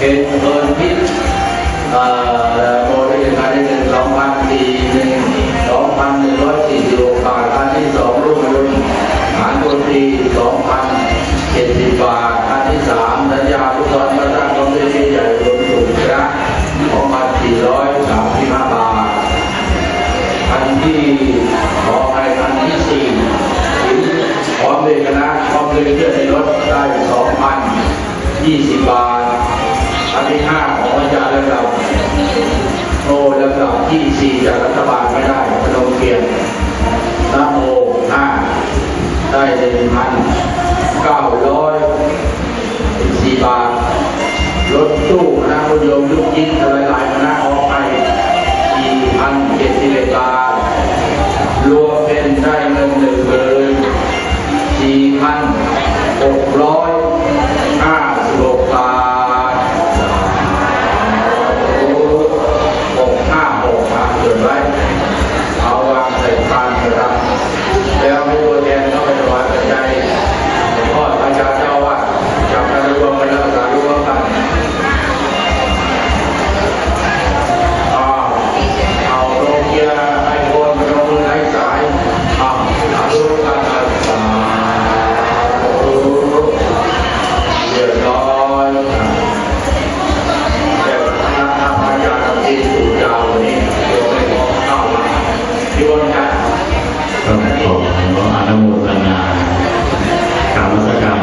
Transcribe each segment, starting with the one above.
เป็นเที่สี่จากรัฐบาลไม่ได้พนมเกียรตินะโมห้าได้หนึ่งพันเก้าร้อย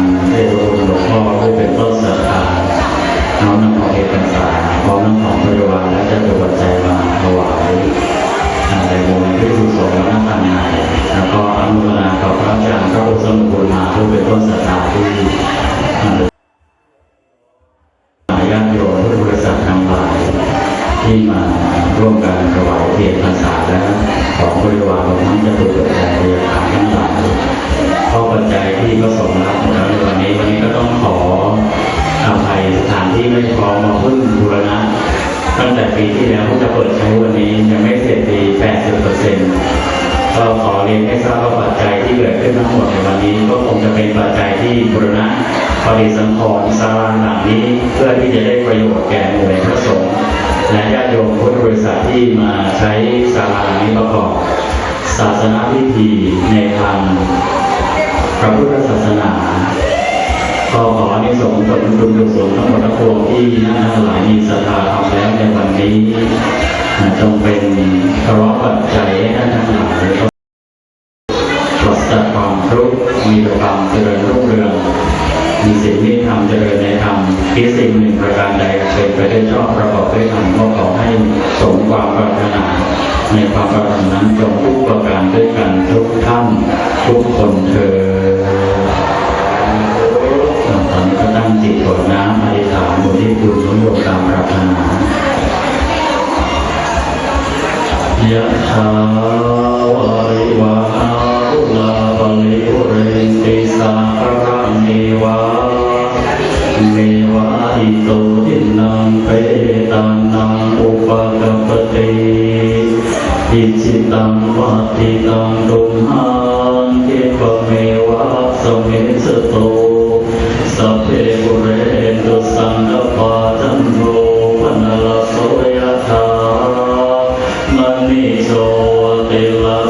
สกรรมเทพคุณหลวงพ่อผู้เป็นต้นศรัทธาน้อมนำของเอกพรรษาพร้อมน้ำของบริวารและจะตัวปัจมาถวายในวงที่สุสงฆ์และทางในแล้วก็อนุโมทนากับพระอาจารย์พระพุทธสมุทรมาผู้เป็นต้นศรัทธาที่ญาติโยมผู้บริษัททั้งหลายที่มาร่วมกันถวายเทียนพรรษาและของบริวารรวมทั้งจตุปัจจัยเรียกขาทั้งหลาย เพราปัจจัยที่ก็ส่งรับมาในวันนี้วันนี้ก็ต้องขออภัยสถานที่ไม่พร้อมมาพึ่งบูรณะตั้งแต่ปีที่แล้วที่จะเปิดใช้วันนี้ยังไม่เสร็จดี 80%ก็ขอเรียนให้ทราบว่าปัจจัยที่เกิดขึ้นทั้งหมดในวันนี้ ก็คงจะเป็นปัจจัยที่บูรณะปฏิสังขรณ์ศาลาหลังนี้เพื่อที่จะได้ประโยชน์แก่หน่วยพระสงฆ์และญาติโยมพุทธบริษัทที่มาใช้ศาลานี้ประกอบศาสนาพิธีในทาง ในสงส์ผลบุญกุศลทั้งหมดทั้งปวงที่ท่านทั้งหลายมีศรัทธาทำแล้วในวันนี้จงเป็นเพราะปัจจัยให้ท่านทั้งหลายปราศจากความทุกข์มีแต่ความเจริญรุ่งเรืองมีสิ่งที่ทำเจริญในธรรมคิดสิ่งหนึ่งประการใดเป็นไปได้ชอบประกอบด้วยธรรมก็ขอให้สมความปรารถนาในความปรารถนานั้นจงทุกประการด้วยกันทุกท่านทุกคนเธอ วดน้ำอธิษฐานบนที่คุณสมบูรณ์ตามปรารถนายะถาวาริวาหาปุลาปลิปุเรนติสาคารังเอวาเมวะอิโตทินังเปตานังอุปกปปติอิจิตังวัติตังตุมหังคิปเมวะสมมิสโต สัพเพปุเรนตุสังกปาจันโรปนลโสยธามณีโชติลโ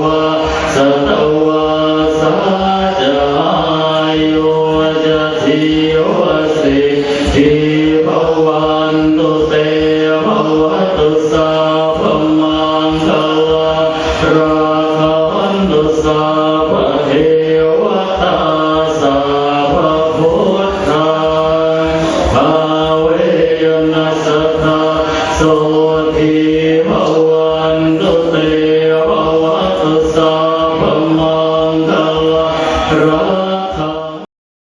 วะสตวะสาจายโยจะทิโยสิทิภวันตุเตภวตุสาพมังทวะราคันตุสาพเทวตาสาพพุทธัภาเวนัสสะโ